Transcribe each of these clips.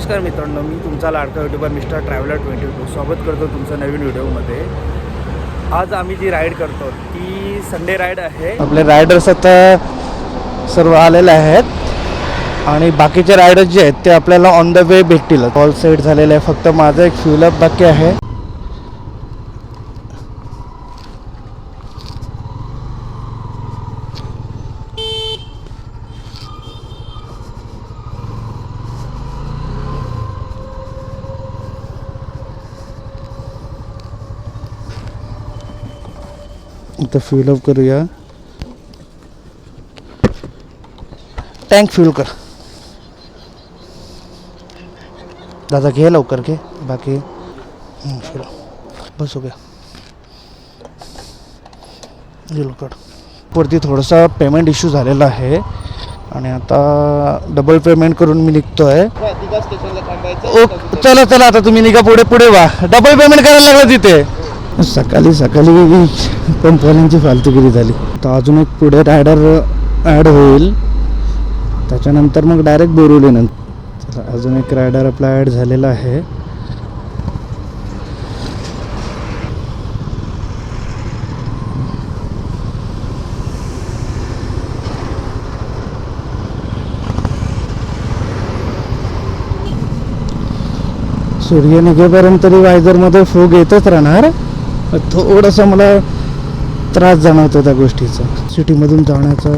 नमस्कार मित्रांनो मी तुमचा लाडका YouTuber mister traveller twenty two स्वागत करतो तुमचं नवीन व्हिडिओमध्ये. आज आम्ही जी राईड करतो ती संडे राईड आहे. आपले रायडर्स आता सर्व आलेले आहेत. आणि बाकीचे रायडर्स जे आहेत ते आपल्याला ऑन द वे भेटतील. ऑल सेट झालेले आहे. फक्त माझं एक फ्युलअप बाकी आहे. इथं फ्युलअप करूया. टँक फ्युल कर. दादा घे लवकर घे. बाकी हं. बस हो गया. घे लवकर वरती थोडंसं पेमेंट इश्यू झालेला आहे. आणि आता डबल पेमेंट करून मी निघतो आहे ओ चला चला आता तुम्ही निघा पुढे पुढे वा. डबल पेमेंट करायला लागलं तिथे. सकाळी सकाळी पंपवाल्यांची फालतूगिरी झाली. तर अजून एक पुढे रायडर ॲड होईल. त्याच्यानंतर मग डायरेक्ट बोरवली नंतर. अजून एक रायडर आपला ॲड झालेला आहे. सूर्य निघेपर्यंत तरी वायझरमध्ये फोग येतच राहणार. थोडासा मला त्रास जाणवतो त्या गोष्टीचा. सिटीमधून जाण्याचा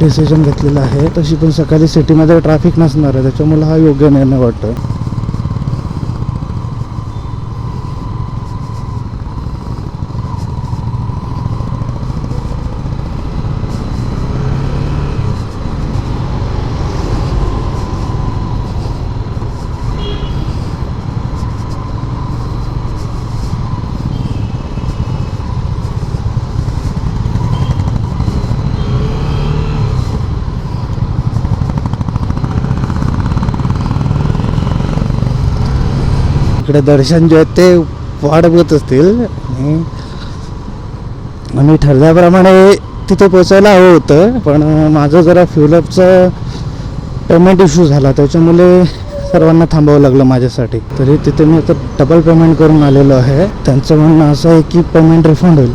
डिसिजन घेतलेला आहे. तशी पण सकाळी सिटीमध्ये ट्रॅफिक नसणार आहे. त्याच्यामुळे हा योग्य निर्णय वाटतो इकडे दर्शन जे आहे ते वाढ बघत असतील. आणि आम्ही ठरल्याप्रमाणे तिथे पोचायला हवं होतं पण माझं जरा फ्युलअपचं पेमेंट इश्यू झाला. त्याच्यामुळे सर्वांना थांबावं लागलं माझ्यासाठी. तरी तिथे मी आता डबल पेमेंट करून आलेलो आहे. त्यांचं म्हणणं असं आहे की पेमेंट रिफंड होईल.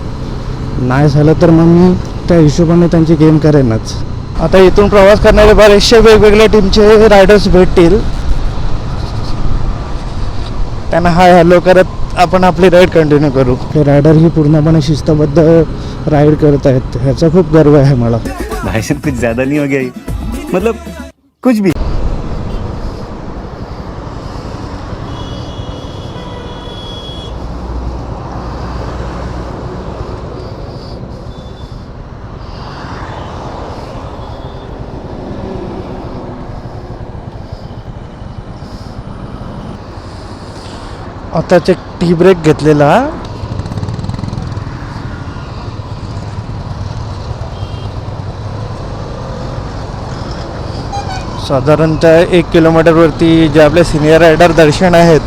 नाही झालं तर मग मी त्या हिशोबाने त्यांची गेम करेनच. आता इथून प्रवास करणारे बरेचसे वेगवेगळ्या टीमचे रायडर्स भेटतील. त्यांना हाय हॅलो करत आपण आपली राईड कंटिन्यू करू. हे रायडर ही पूर्णपणे शिस्तबद्ध राईड करत आहेत. ह्याचा खूप गर्व आहे मला. भाई साहब कुछ ज्यादा नहीं हो गया ये? मतलब कुछ भी. आताच एक टी ब्रेक घेतलेला. साधारणतः एक किलोमीटरवरती जे आपले सिनियर रायडर दर्शन आहेत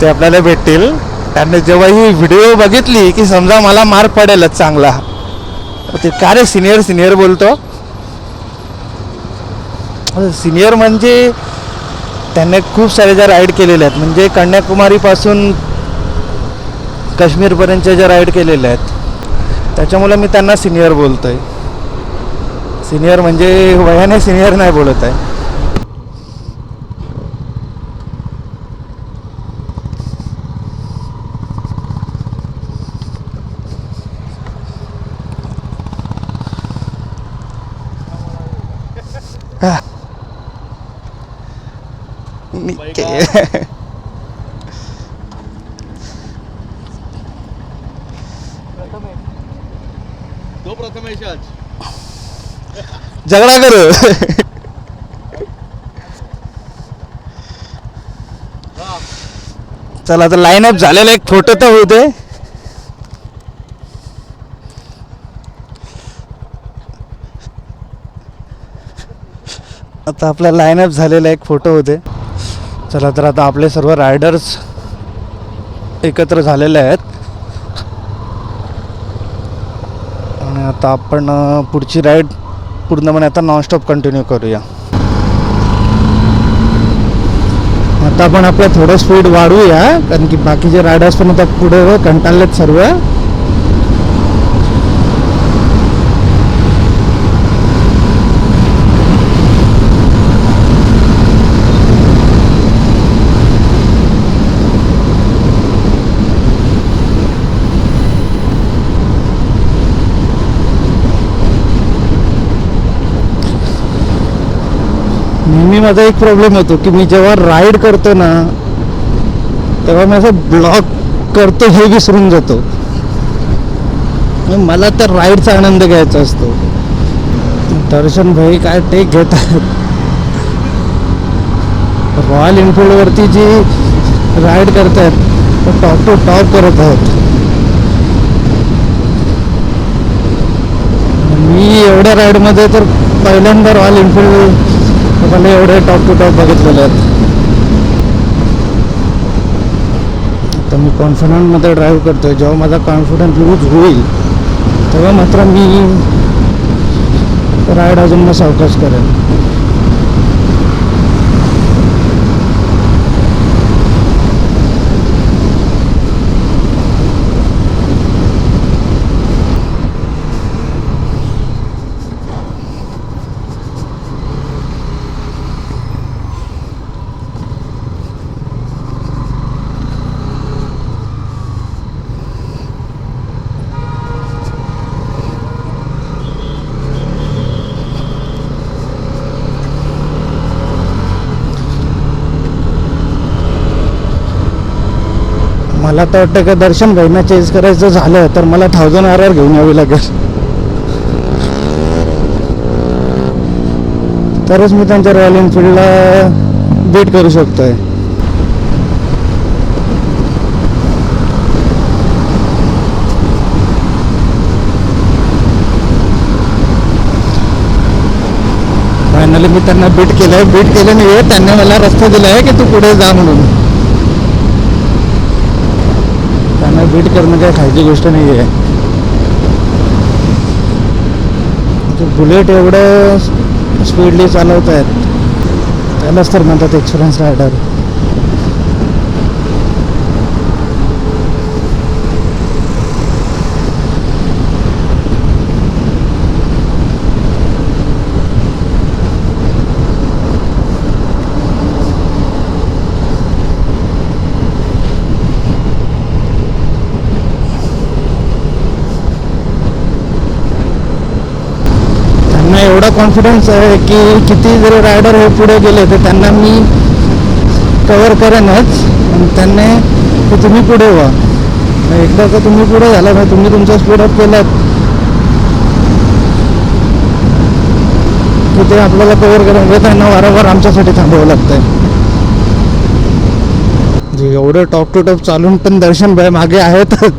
ते आपल्याला भेटतील. त्यांनी जेव्हा ही व्हिडिओ बघितली की समजा मला मार पडेलच चांगला. ते का रे सिनियर सिनियर बोलतो? सिनियर म्हणजे त्यांनी खूप सारे ज्या राईड केलेल्या आहेत म्हणजे कन्याकुमारीपासून काश्मीरपर्यंतच्या ज्या राईड केलेल्या आहेत त्याच्यामुळे मी त्यांना सिनियर बोलतो आहे सिनियर म्हणजे वयाने सिनियर नाही बोलत आहे हा. निके- तो प्रथमेश आज झगडा करू. चला आता लाईन अप झालेला एक फोटो तर होऊ दे. आता आपला लाईन अप झालेला एक फोटो होते चला तर आता आपले सर्व रायडर्स एकत्र झालेले आहेत. आणि आता आपण पुढची राईड पूर्णपणे म्हणजे आता नॉनस्टॉप कंटिन्यू करूया. आता आपण आपलं थोडं स्पीड वाढवूया कारण की बाकीचे रायडर्स पण आता पुढे कंटाळलेत सर्व. मी माझा एक प्रॉब्लेम होतो की मी जेव्हा राईड करतो ना तेव्हा मी असं ब्लॉक करतो हे विसरून जातो. मला तर राईडचा आनंद घ्यायचा असतो. दर्शन भाई काय टेक घेत आहेत रॉयल एनफिल्डवरती जी राईड करतायत टॉप टू टॉप करत आहेत. मी एवढ्या राईडमध्ये तर पहिल्यांदा रॉयल एनफिल्ड मला एवढे टॉप टू टॉप बघितलेले आहेत. तर मी कॉन्फिडंटमध्ये ड्राईव्ह करतोय. जेव्हा माझा कॉन्फिडन्स लूज होईल तेव्हा मात्र मी राईड अजून मग सावकाश करेन. मला तर वाटतं का दर्शन भाईना चेंज करायचं झालं तर मला थाउजंड आर आर घेऊन यावी लागेल. तरच मी त्यांच्या रॉयल एनफिल्डला बीट करू शकतोय. फायनली मी त्यांना बीट केलंय. बीट केलं नाही त्यांनी मला रस्ता दिलाय की तू पुढे जा म्हणून. त्यांना बीट करणं काही खायची गोष्ट नाही आहे म्हणजे बुलेट एवढं स्पीडली चालवत आहेत त्यालाच तर म्हणतात एक्सपिरियन्स रायडर त्यांना एवढा कॉन्फिडन्स आहे की किती जरी रायडर हे पुढे गेले तर त्यांना मी कवर करेनच. आणि त्यांनी की तुम्ही पुढे व्हा. एकदा का तुम्ही पुढे झाला नाही तुम्ही तुमचा स्पीडअप केलात. की ते आपल्याला कवर करून त्यांना वारंवार आमच्यासाठी थांबावं लागतंय. एवढं टॉप टू टॉप चालून पण दर्शन भाई मागे आहेतच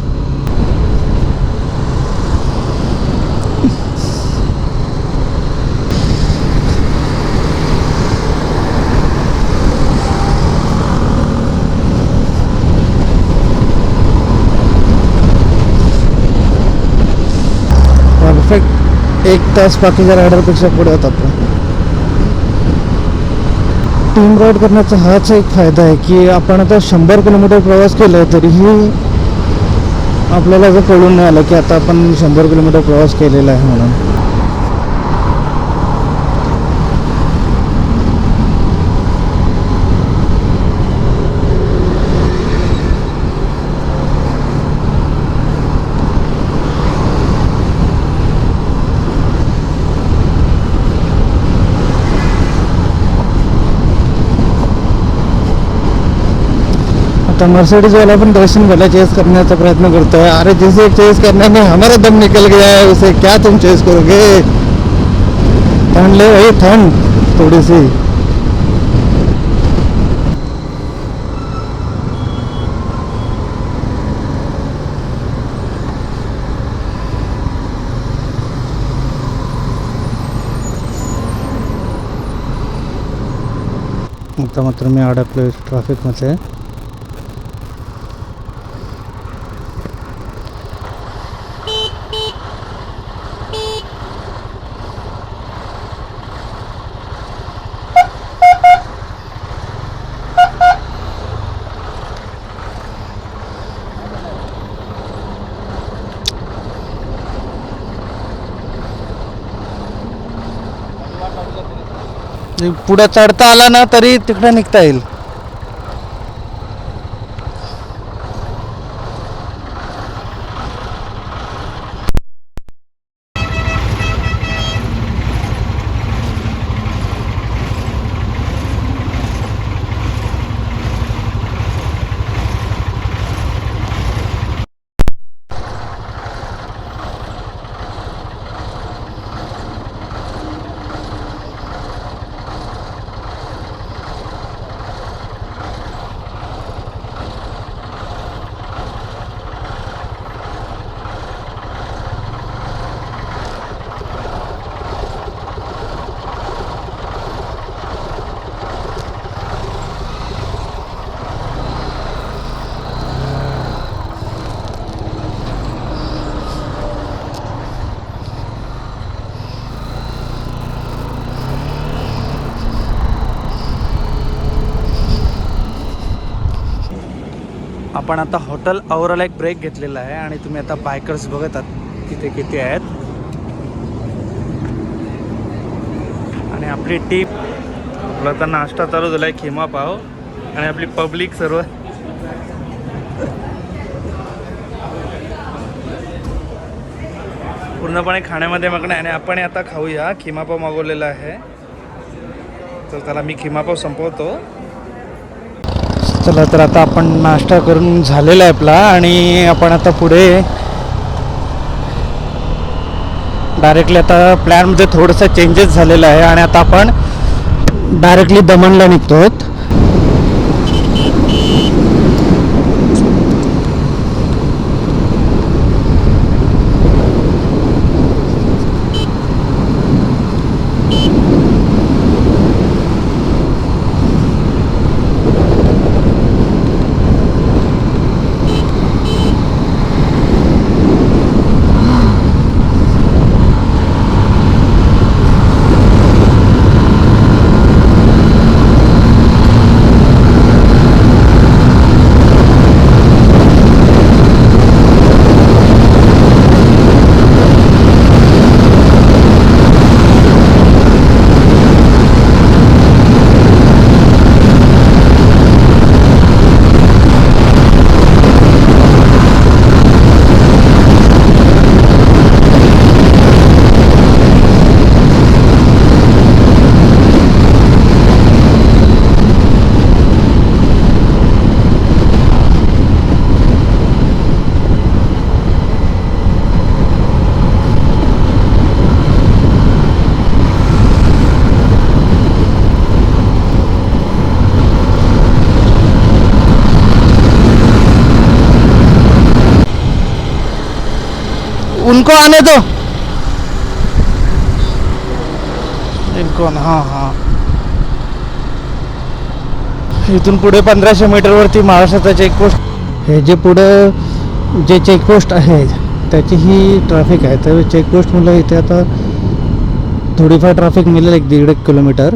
परफेक्ट एक तास बाकीच्या रायडरपेक्षा पुढे होत आपण टीम राईड करण्याचा हाच एक फायदा आहे की आपण आता शंभर किलोमीटर प्रवास केला तरीही आपल्याला जर कळून नाही आलं की आता आपण शंभर किलोमीटर प्रवास केलेला आहे म्हणून. आता मर्सिडीजवाला पण दर्शन भला चेस करण्याचा प्रयत्न करतोय अरे जिसे चेस करने में हमारा दम निकल गया है, उसे क्या तुम चेस करोगे? ठंड ले भाई, ठंड थोड़ी सी आता मात्र मी अडकलो ट्रॅफिकमध्ये पुढं चढता आला ना तरी तिकडं निघता येईल. आपण आता हॉटेल औराला एक ब्रेक घेतलेला आहे आणि तुम्ही आता बायकर्स बघत आहात तिथे किती आहेत. आणि आपली टीप आपला आता नाश्ता चालू झाला आहे खिमा पाव आणि आपली पब्लिक सर्व. पूर्णपणे खाण्यामध्ये मागणं आहे आणि आपण आता खाऊया. खिमापाव मागवलेला आहे. तर त्याला मी खिमापाव संपवतो. चला तर आता आपण नाश्ता करून झालेला आहे आपला आणि आपण आता पुढे डायरेक्टली आता प्लॅनमध्ये थोडंसं चेंजेस झालेलं आहे आणि आता आपण डायरेक्टली दमणला निघतो इनको आने दो। इनको हां हां। इथून पुढे पंधराशे मीटरवरती महाराष्ट्राचा चेकपोस्ट हे जे पुढं जे चेकपोस्ट आहे त्याची ही ट्रॅफिक आहे. तर चेकपोस्ट म्हणलं इथे आता थोडीफार ट्रॅफिक मिळेल एक दीड एक किलोमीटर.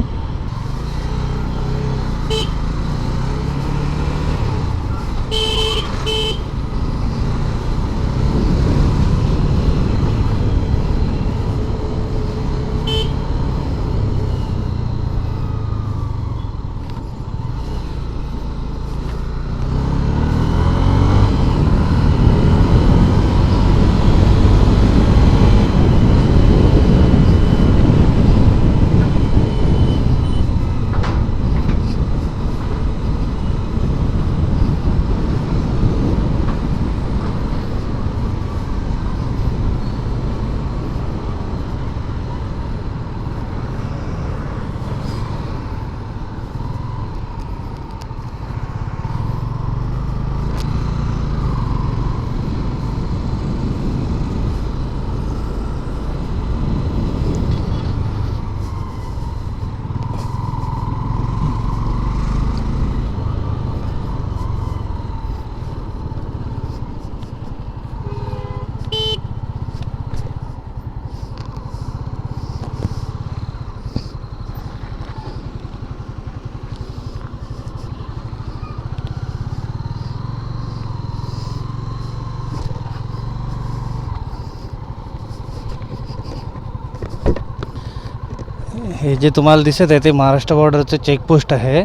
हे जे तुम्हाला दिसत आहे ते महाराष्ट्र बॉर्डरचं चेकपोस्ट आहे.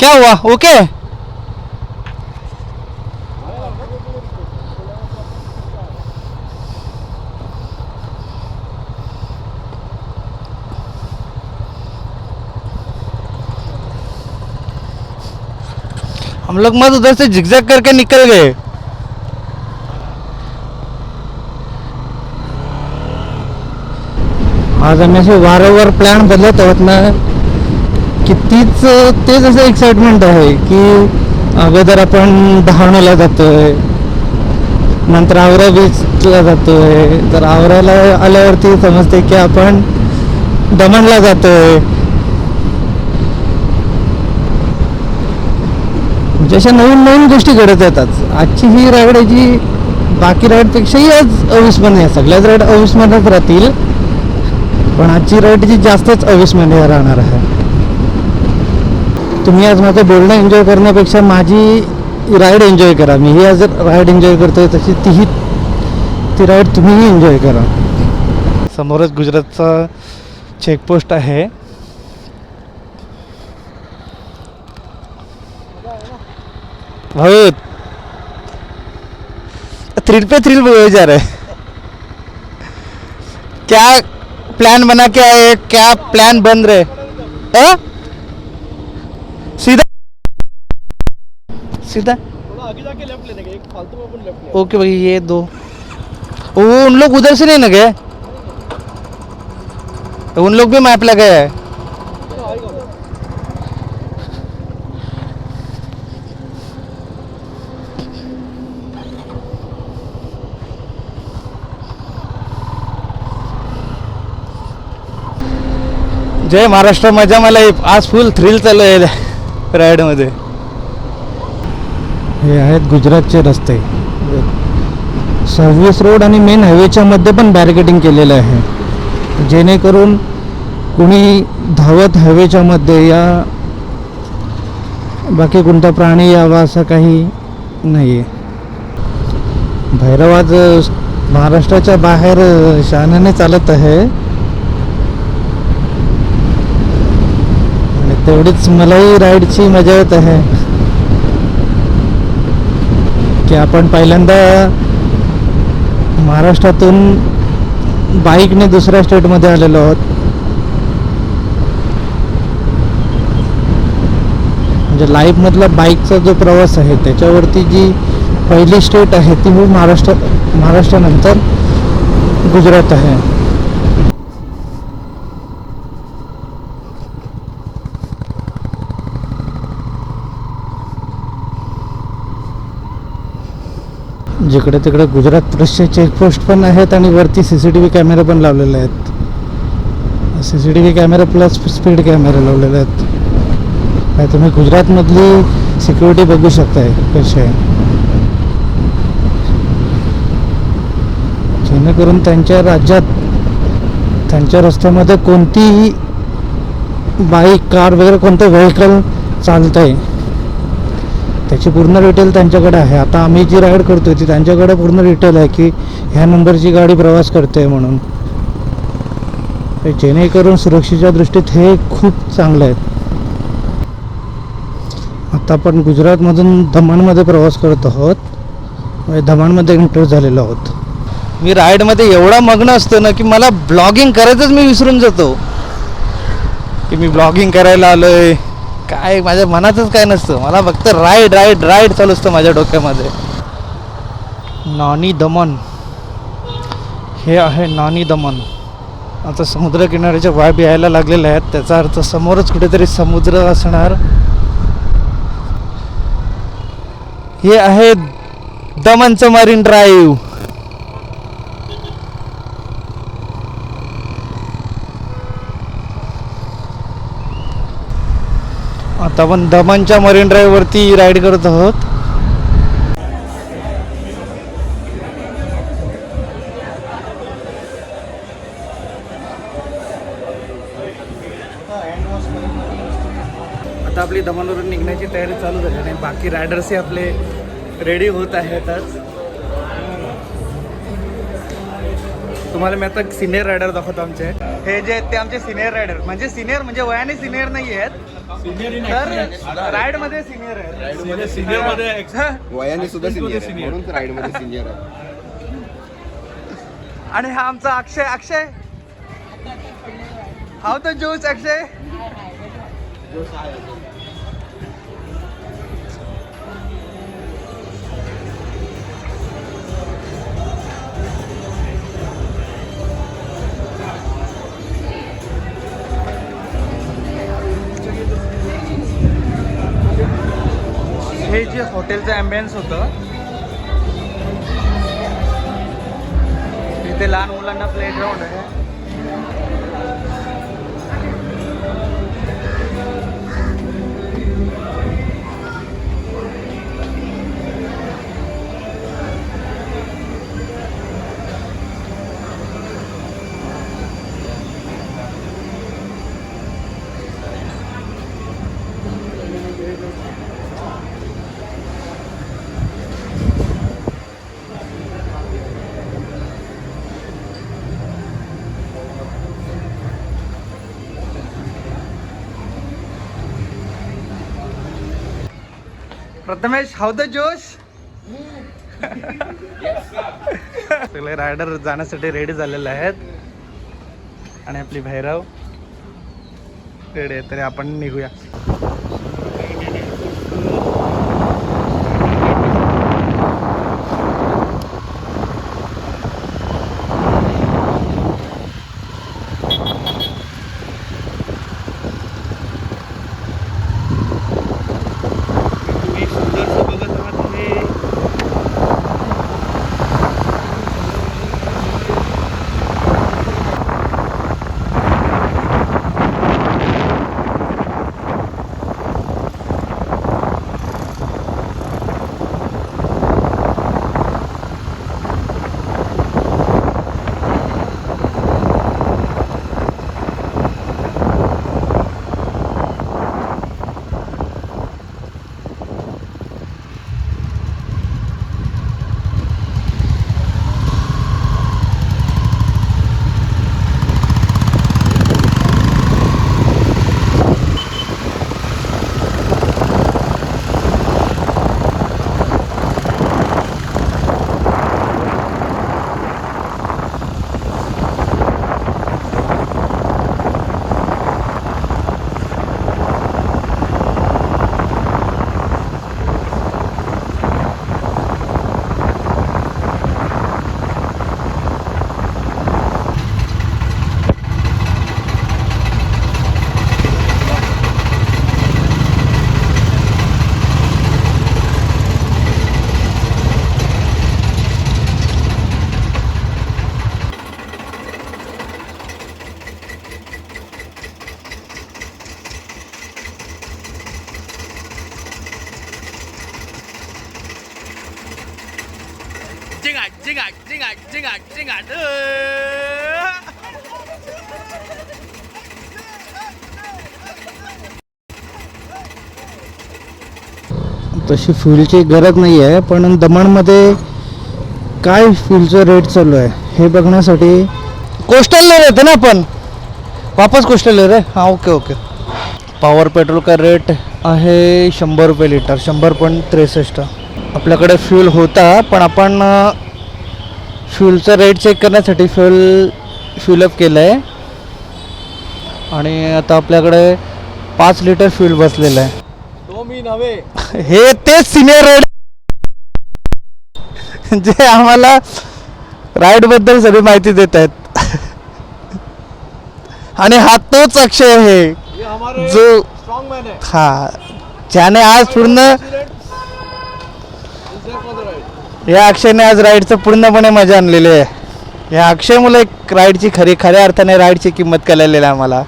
क्या हुआ? ओके हम लोग मत उधर से झिकझक करके निकल गए। आज आम्ही असे वारंवार प्लॅन बदलत आहोत ना की तीच तेच असं एक्साइटमेंट आहे की अगोदर आपण धावण्याला जातोय नंतर आवरा बीचला जातोय तर आवराला आल्यावरती समजते की आपण दमणला जातोय. म्हणजे अशा नवीन नवीन गोष्टी घडत येतात. आजची ही रायड आहे जी बाकी राईडपेक्षाही आज अविस्मरणीय आहे. सगळ्याच राईड अविस्मरणात राहतील. पण आजची राईड जी जास्तच अविस्मरणीय राहणार आहे. तुम्ही आज माझं बोलणं एन्जॉय करण्यापेक्षा माझी राईड एन्जॉय करा. मी ही आज राईड एन्जॉय करतोय तशी तीही ती राईड तुम्हीही एन्जॉय करा. समोरच गुजरातचा चेकपोस्ट आहे. भाऊ थ्रिल पे थ्रिल हो जा रहा. क्या प्लान बना के आए क्या प्लान बन रहे? आ? सीधा सीधा ओके भाई, ये दो। वो उन लोग उधर से नहीं गए? उन लोग भी मैप लगे है। जय महाराष्ट्र मजा मला आज फुल थ्रिल चालू आहे राईडमध्ये हे आहेत गुजरातचे रस्ते. सव्वीस रोड आणि मेन हायवेच्या मध्ये पण बॅरिकेडिंग केलेलं आहे. जेणेकरून कुणी धावत हायवेच्या मध्ये या बाकी कोणता प्राणी यावा असं काही नाही आहे भैरवाज महाराष्ट्राच्या बाहेर शानाने चालत आहे आणि तेवढीच मलाही राईडची मजा येत आहे. की आपण पहिल्यांदा महाराष्ट्रातून बाईकने दुसऱ्या स्टेटमध्ये आलेलो आहोत. म्हणजे लाईफमधला बाईकचा जो प्रवास आहे त्याच्यावरती जी पहिली स्टेट आहे ती हो महाराष्ट्र महाराष्ट्रानंतर गुजरात आहे. जिकडे तिकडे गुजरात पुलिसचे चेकपोस्ट पण आहेत आणि वरती सी सी टी व्ही कॅमेरे पण लावलेले आहेत. C C T V camera plus speed कॅमेरे लावलेले आहेत. काय तुम्ही गुजरातमधली सिक्युरिटी बघू शकताय कशी आहे? जेणेकरून त्यांच्या राज्यात त्यांच्या रस्त्यामध्ये कोणतीही बाईक कार वगैरे कोणतं व्हेकल चालतं आहे त्याची पूर्ण डिटेल त्यांच्याकडे आहे. आता आम्ही जी राईड करतोय ती त्यांच्याकडे पूर्ण डिटेल आहे की ह्या नंबरची गाडी प्रवास करते म्हणून. जेणेकरून सुरक्षेच्या दृष्टीत हे खूप चांगलं आहे. आता आपण गुजरातमधून दमणमध्ये प्रवास करत आहोत. म्हणजे एंटर झालेलो आहोत. मी राईडमध्ये एवढा मग्न असतो ना की मला ब्लॉगिंग करायचंच मी विसरून जातो. की मी ब्लॉगिंग करायला आलोय. काय माझ्या मनातच काय नसतं. मला फक्त राईड राईड राईड चालू असतं माझ्या डोक्यामध्ये. नानी दमन. हे आहे नानी दमन. आता समुद्रकिनाऱ्याच्या वायब यायला लागलेल्या आहेत. त्याचा अर्थ समोरच कुठेतरी समुद्र असणार. हे आहे दमनचं मरीन ड्राईव्ह आता आपण दमनच्या मरीन ड्राईव्हवरती राईड करत आहोत. आता आपली दमनवरून निघण्याची तयारी चालू झाली आणि बाकी रायडर्सही आपले रेडी होत आहेतच तुम्हाला मी आता सिनियर रायडर दाखवतो आमचे. हे जे आहेत ते आमचे सिनियर रायडर म्हणजे सिनियर म्हणजे वयाने सिनियर नाही आहेत तर राईडमध्ये सिनियर आहेत सिनियरमध्ये हा. वयाने सुद्धा सिनियर आहे. म्हणून तर राईडमध्ये सिनियर आहे. आणि हा आमचा अक्षय अक्षय. हाव तो जोश अक्षय? हे जे हॉटेलचं ॲम्बियन्स होतं तिथे लहान मुलांना प्लेग्राऊंड आहे. प्रथमेश हाव द जोश सगळे रायडर जाण्यासाठी रेडी झालेले आहेत. आणि आपली भैरव. रेडी आहे तरी आपण निघूया. तशी फ्युलची गरज नाही आहे पण दमणमध्ये काय फ्युलचं रेट चालू आहे हे बघण्यासाठी कोस्टलला येते ना आपण वापस कोस्टल रे हां ओके ओके पॉवर पेट्रोल का रेट आहे शंभर रुपये लिटर शंभर पॉईंट त्रेसष्ट. आपल्याकडे फ्यूल होता पण आपण फ्यूलचा रेट चेक करण्यासाठी फ्यूल फ्यूलअप केलं आहे आणि आता आपल्याकडे पाच लिटर फ्यूल बसलेलं आहे. तो मी नव्हे. हे तेच सिनियर राईड जे आम्हाला राईडबद्दल सगळी माहिती देत आहेत. आणि हा तोच अक्षय आहे. जो हा. ज्याने आज पूर्ण या अक्षयने आज राईडचं पूर्णपणे मजा आणलेली आहे. या अक्षयमुळे एक राईडची खरी खऱ्या अर्थाने राईडची किंमत कळलेली आहे आम्हाला.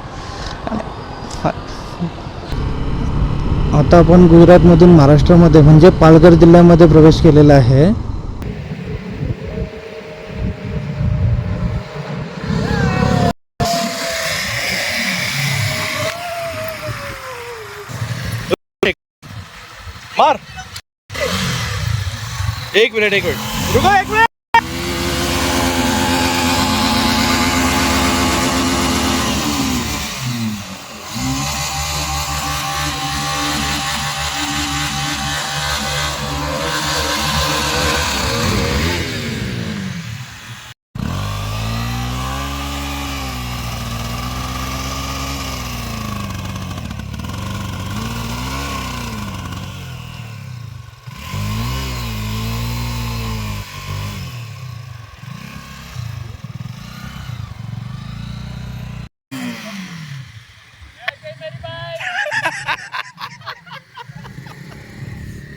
आता आपण गुजरातमधून महाराष्ट्रामध्ये म्हणजे पालघर जिल्ह्यामध्ये प्रवेश केलेला आहे मार एक मिनिट एक मिनिट. रुको एक मिनिट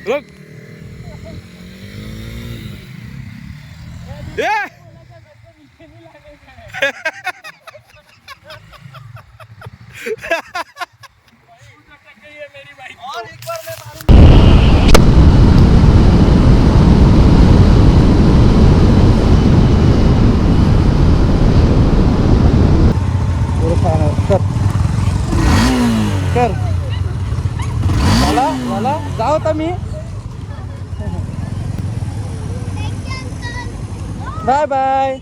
रुक ए! कर कर मला मला जाऊ आता मी. Bye bye.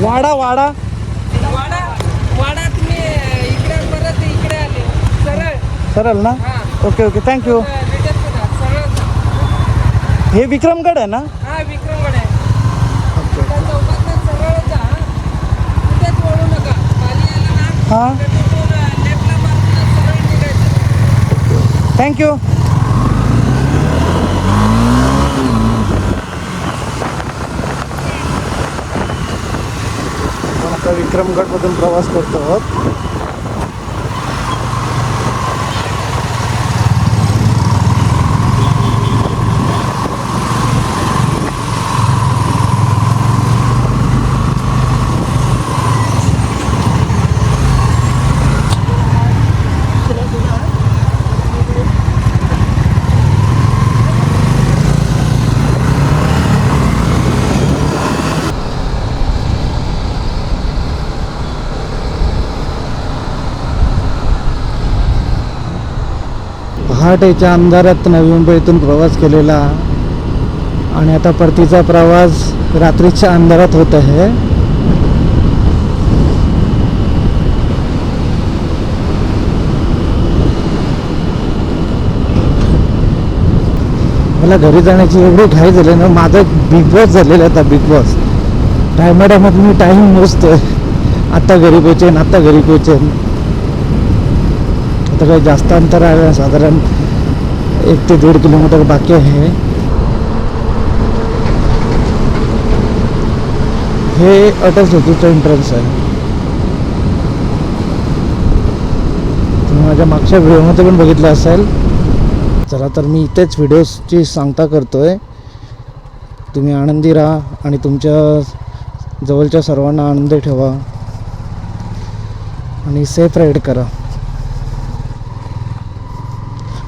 वाडा वाडा. वाडा सरळ ना? Okay okay thank you. हे विक्रमगड आहे ना? हा विक्रमगड आहे. हां. थँक्यू विक्रमगडमधून प्रवास करतो आहोत. पहाटेच्या अंधारात नवी मुंबईतून प्रवास केलेला. आणि आता परतीचा प्रवास रात्रीच्या अंधारात होत आहे. मला घरी जाण्याची एवढी घाई झाली ना माझा बिग बॉस झालेला आता बिग बॉस टायमाटामध्ये मी टाईम मोजतोय. आत्ता घरी पोचेन आत्ता घरी पोचेन आता काही जास्त अंतर आहे साधारण एक ते दीड किलोमीटर बाकी आहे. हे अटल सेतूचं एंट्रन्स आहे. तुम्ही माझ्या मागच्या व्हिडिओमध्ये पण बघितलं असेल. चला तर मी इथेच व्हिडिओची सांगता करतोय. तुम्ही आनंदी राहा आणि तुमच्या जवळच्या सर्वांना आनंदी ठेवा. आणि सेफ राईड करा.